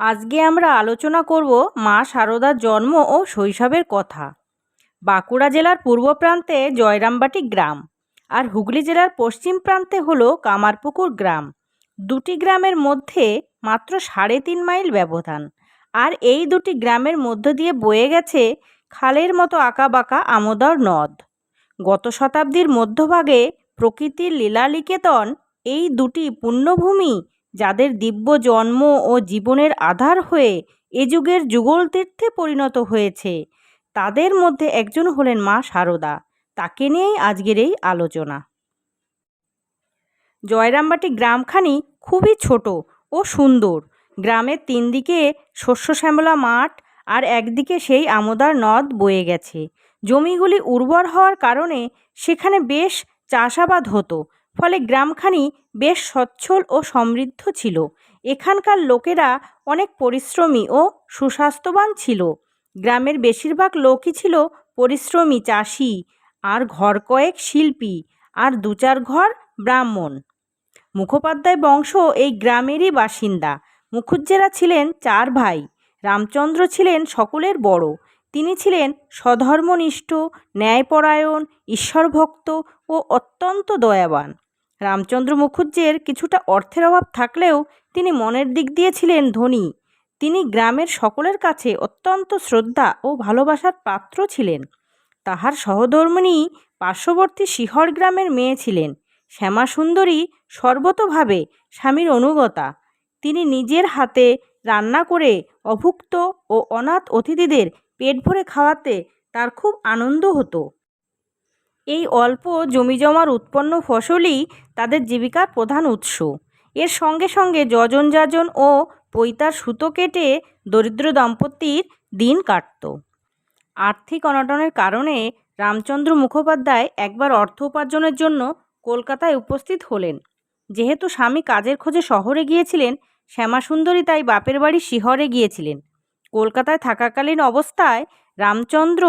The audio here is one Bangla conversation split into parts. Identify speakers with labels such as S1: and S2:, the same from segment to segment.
S1: আজকে আমরা আলোচনা করব মা শারদার জন্ম ও শৈশবের কথা। বাঁকুড়া জেলার পূর্ব প্রান্তে জয়রামবাটি গ্রাম আর হুগলি জেলার পশ্চিম প্রান্তে হলো কামারপুকুর গ্রাম। দুটি গ্রামের মধ্যে মাত্র সাড়ে তিন মাইল ব্যবধান আর এই দুটি গ্রামের মধ্য দিয়ে বয়ে গেছে খালের মতো আঁকাবাঁকা আমোদর নদ। গত শতাব্দীর মধ্যভাগে প্রকৃতির লীলালিকেতন এই দুটি পুণ্যভূমি যাদের দিব্য জন্ম ও জীবনের আধার হয়ে এ যুগের যুগল তীর্থে পরিণত হয়েছে, তাদের মধ্যে একজন হলেন মা শারদা তাকে নিয়েই আজকের এই আলোচনা। জয়রামবাটি গ্রামখানি খুবই ছোট ও সুন্দর। গ্রামের তিন দিকে শস্য শ্যামলা মাঠ আর একদিকে সেই আমোদার নদ বয়ে গেছে। জমিগুলি উর্বর হওয়ার কারণে সেখানে বেশ চাষাবাদ হতো। ফলে গ্রামখানি বেশ সচ্ছল ও সমৃদ্ধ ছিল। এখানকার লোকেরা অনেক পরিশ্রমী ও সুস্বাস্থ্যবান ছিল। গ্রামের বেশিরভাগ লোকই ছিল পরিশ্রমী চাষি আর ঘর কয়েক শিল্পী আর দু চার ঘর ব্রাহ্মণ। মুখোপাধ্যায় বংশ এই গ্রামেরই বাসিন্দা। মুখুজ্জেরা ছিলেন চার ভাই। রামচন্দ্র ছিলেন সকলের বড়। তিনি ছিলেন স্বধর্মনিষ্ঠ, ন্যায়পরায়ণ, ঈশ্বরভক্ত ও অত্যন্ত দয়াবান। রামচন্দ্র মুখুজ্জের কিছুটা অর্থের অভাব থাকলেও তিনি মনের দিক দিয়ে ছিলেন ধনী। তিনি গ্রামের সকলের কাছে অত্যন্ত শ্রদ্ধা ও ভালোবাসার পাত্র ছিলেন। তাহার সহধর্মিণী পার্শ্ববর্তী শিহর গ্রামের মেয়ে ছিলেন। শ্যামাসুন্দরী সর্বতোভাবে স্বামীর অনুগতা। তিনি নিজের হাতে রান্না করে অভুক্ত ও অনাথ অতিথিদের পেট ভরে খাওয়াতে তার খুব আনন্দ হতো। এই অল্প জমিজমার উৎপন্ন ফসলই তাদের জীবিকার প্রধান উৎস। এর সঙ্গে সঙ্গে যজন যাজন ও পৈতার সুতো কেটে দরিদ্র দম্পতির দিন কাটত। আর্থিক অনটনের কারণে রামচন্দ্র মুখোপাধ্যায় একবার অর্থ উপার্জনের জন্য কলকাতায় উপস্থিত হলেন। যেহেতু স্বামী কাজের খোঁজে শহরে গিয়েছিলেন, শ্যামাসুন্দরী তাই বাপের বাড়ি শিহরে গিয়েছিলেন। কলকাতায় থাকাকালীন অবস্থায় রামচন্দ্র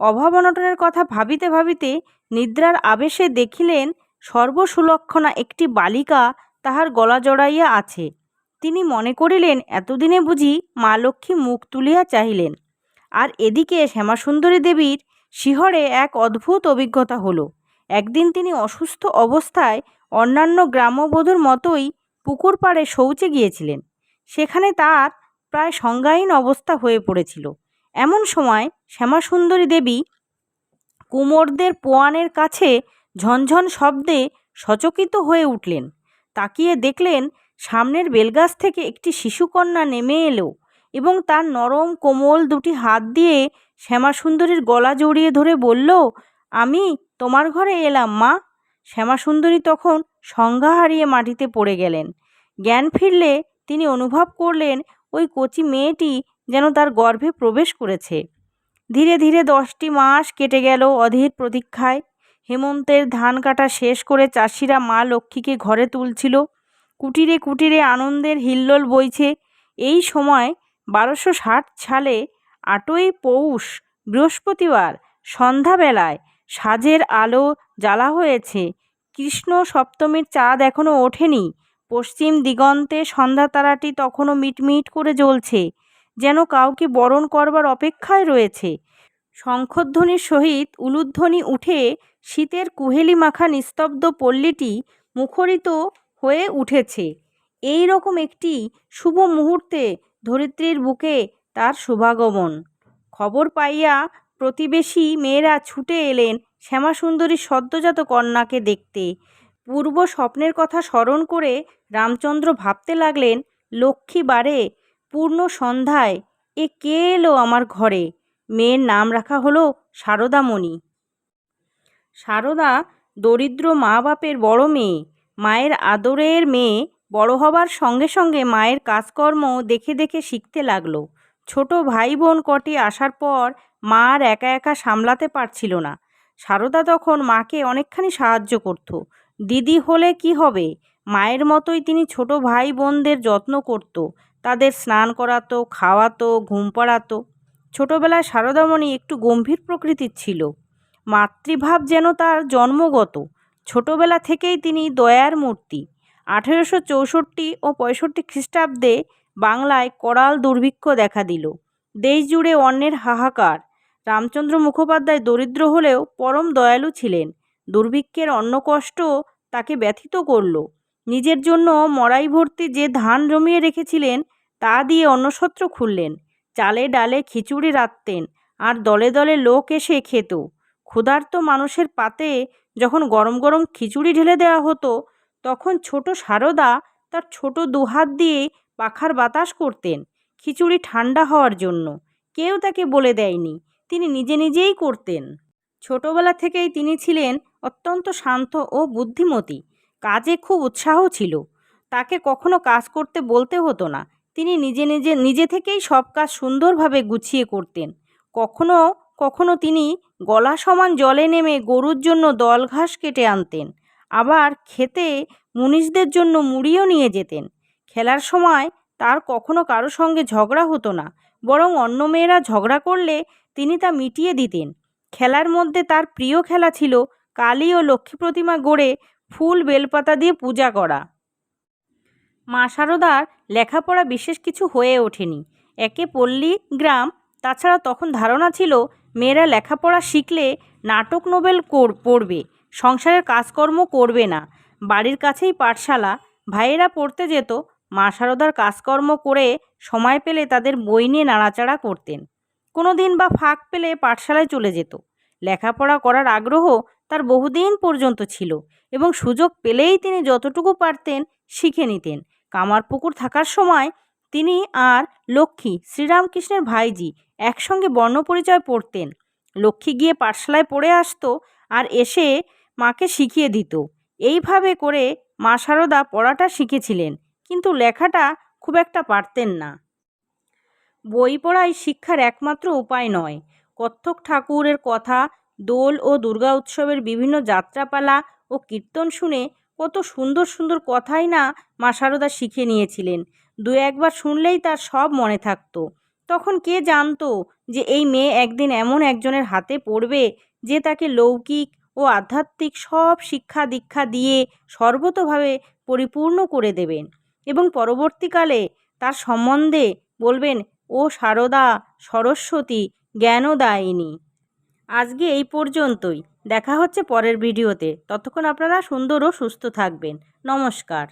S1: অভাব অনটনের কথা ভাবিতে ভাবিতে নিদ্রার আবেশে দেখিলেন সর্বসুলক্ষণা একটি বালিকা তাহার গলা জড়াইয়া আছে। তিনি মনে করিলেন, এতদিনে বুঝি মা লক্ষ্মী মুখ তুলিয়া চাহিলেন। আর এদিকে শ্যামাসুন্দরী দেবীর শিহরে এক অদ্ভুত অভিজ্ঞতা হলো। একদিন তিনি অসুস্থ অবস্থায় অন্যান্য গ্রাম্যবধূর মতোই পুকুর পাড়ে শৌচে গিয়েছিলেন। সেখানে তার প্রায় সংজ্ঞাহীন অবস্থা হয়ে পড়েছিল। এমন সময় শ্যামাসুন্দরী দেবী কুমোরদের পোয়ানের কাছে ঝনঝন শব্দে সচকিত হয়ে উঠলেন। তাকিয়ে দেখলেন সামনের বেলগাছ থেকে একটি শিশুকন্যা নেমে এলো এবং তার নরম কোমল দুটি হাত দিয়ে শ্যামাসুন্দরীর গলা জড়িয়ে ধরে বলল, আমি তোমার ঘরে এলাম, মা। শ্যামাসুন্দরী তখন সংজ্ঞা হারিয়ে মাটিতে পড়ে গেলেন। জ্ঞান ফিরলে তিনি অনুভব করলেন, ওই কচি মেয়েটি যেন তার গর্ভে প্রবেশ করেছে। ধীরে ধীরে দশটি মাস কেটে গেল অধীর প্রতীক্ষায়। হেমন্তের ধান কাটা শেষ করে চাষিরা মা লক্ষ্মীকে ঘরে তুলছিল। কুটিরে কুটিরে আনন্দের হিল্লোল বইছে। এই সময় বারোশো ষাট সালে আটই পৌষ, বৃহস্পতিবার, সন্ধ্যাবেলায় সাজের আলো জ্বালা হয়েছে। কৃষ্ণ সপ্তমীর চাঁদ এখনও ওঠেনি। পশ্চিম দিগন্তে সন্ধ্যা তারাটি তখনও মিটমিট করে জ্বলছে। যেন কাউকে বরণ করবার অপেক্ষায় রয়েছে। শঙ্খধ্বনির সহিত উলুধ্বনি উঠে শীতের কুহেলি মাখা নিস্তব্ধ পল্লীটি মুখরিত হয়ে উঠেছে। এই রকম একটি শুভ মুহূর্তে ধরিত্রীর বুকে তার শুভাগমন। খবর পাইয়া প্রতিবেশী মেয়েরা ছুটে এলেন শ্যামাসুন্দরী সদ্যজাত কন্যাকে দেখতে। পূর্ব স্বপ্নের কথা স্মরণ করে রামচন্দ্র ভাবতে লাগলেন, লক্ষ্মী বারে পূর্ণ সন্ধ্যায় এ কে এলো আমার ঘরে? মেয়ের নাম রাখা হলো সারদামণি। সারদা দরিদ্র মা বাপের বড় মেয়ে। মায়ের আদরের মেয়ে বড় হবার সঙ্গে সঙ্গে মায়ের কাজকর্ম দেখে দেখে শিখতে লাগল। ছোট ভাই বোন কটি আসার পর মা আর একা একা সামলাতে পারছিল না। সারদা তখন মাকে অনেকখানি সাহায্য করত। দিদি হলে কি হবে? মায়ের মতোই তিনি ছোট ভাই বোনদের যত্ন করত। তাদের স্নান করাতো, খাওয়াতো, ঘুম পাড়াতো। ছোটোবেলায় সারদামণি একটু গম্ভীর প্রকৃতির ছিল। মাতৃভাব যেন তার জন্মগত। ছোটোবেলা থেকেই তিনি দয়ার মূর্তি। আঠেরোশো চৌষট্টি ও পঁয়ষট্টি খ্রিস্টাব্দে বাংলায় করাল দুর্ভিক্ষ দেখা দিল। দেশ জুড়ে অন্যের হাহাকার। রামচন্দ্র মুখোপাধ্যায় দরিদ্র হলেও পরম দয়ালু ছিলেন। দুর্ভিক্ষের অন্ন কষ্ট তাকে ব্যথিত করল। নিজের জন্য মড়াই ভর্তি যে ধান জমিয়ে রেখেছিলেন তা দিয়ে অন্নসত্র খুললেন। চালে ডালে খিচুড়ি রাঁধতেন আর দলে দলে লোক এসে খেত। ক্ষুধার্ত মানুষের পাতে যখন গরম গরম খিচুড়ি ঢেলে দেওয়া হতো, তখন ছোট সারদা তার ছোট দুহাত দিয়ে পাখার বাতাস করতেন খিচুড়ি ঠান্ডা হওয়ার জন্য। কেউ তাকে বলে দেয়নি, তিনি নিজে নিজেই করতেন। ছোটবেলা থেকেই তিনি ছিলেন অত্যন্ত শান্ত ও বুদ্ধিমতী। কাজে খুব উৎসাহ ছিল। তাকে কখনো কাজ করতে বলতে হতো না। তিনি নিজে নিজে নিজে থেকেই সব কাজ সুন্দরভাবে গুছিয়ে করতেন। কখনো কখনো তিনি গলা সমান জলে নেমে গরুর জন্য দল ঘাস কেটে আনতেন। আবার খেতে মুনিশদের জন্য মুড়িও নিয়ে যেতেন। খেলার সময় তার কখনো কারও সঙ্গে ঝগড়া হতো না, বরং অন্য মেয়েরা ঝগড়া করলে তিনি তা মিটিয়ে দিতেন। খেলার মধ্যে তার প্রিয় খেলা ছিল কালী ও লক্ষ্মী প্রতিমা গড়ে ফুল বেলপাতা দিয়ে পূজা করা। মা শারদার লেখাপড়া বিশেষ কিছু হয়ে ওঠেনি। একে পল্লী, গ্রাম, তাছাড়া তখন ধারণা ছিল মেয়েরা লেখাপড়া শিখলে নাটক নোবেল কর, পড়বে, সংসারের কাজকর্ম করবে না। বাড়ির কাছেই পাঠশালা, ভাইয়েরা পড়তে যেত, মা শারদার কাজকর্ম করে সময় পেলে তাদের বই নিয়ে নাড়াচাড়া করতেন। কোনো দিন বা ফাঁক পেলে পাঠশালায় চলে যেত। লেখাপড়া করার আগ্রহ তার বহুদিন পর্যন্ত ছিল এবং সুযোগ পেলেই তিনি যতটুকু পারতেন শিখে নিতেন। কামারপুকুর থাকার সময় তিনি আর লক্ষ্মী, শ্রীরামকৃষ্ণের ভাইজি একসঙ্গে বর্ণপরিচয় পড়তেন। লক্ষ্মী গিয়ে পাঠশালায় পড়ে আসতো আর এসে মাকে শিখিয়ে দিত। এইভাবে করে মা শারদা পড়াটা শিখেছিলেন, কিন্তু লেখাটা খুব একটা পারতেন না। বই পড়াই শিক্ষার একমাত্র উপায় নয়। কত্থক ঠাকুরের কথা, দোল ও দুর্গা উৎসবের বিভিন্ন যাত্রাপালা ও কীর্তন শুনে কত সুন্দর সুন্দর কথাই না মা সারদা শিখে নিয়েছিলেন। দু একবার শুনলেই তার সব মনে থাকতো। তখন কে জানতো যে এই মেয়ে একদিন এমন একজনের হাতে পড়বে যে তাকে লৌকিক ও আধ্যাত্মিক সব শিক্ষা দীক্ষা দিয়ে সর্বতোভাবে পরিপূর্ণ করে দেবেন এবং পরবর্তীকালে তার সম্বন্ধে বলবেন, ও সারদা, সরস্বতী, জ্ঞানদায়িনী। আজকে এই পর্যন্তই। দেখা হচ্ছে পরের ভিডিওতে। ততক্ষণ আপনারা সুন্দর ও সুস্থ থাকবেন। নমস্কার।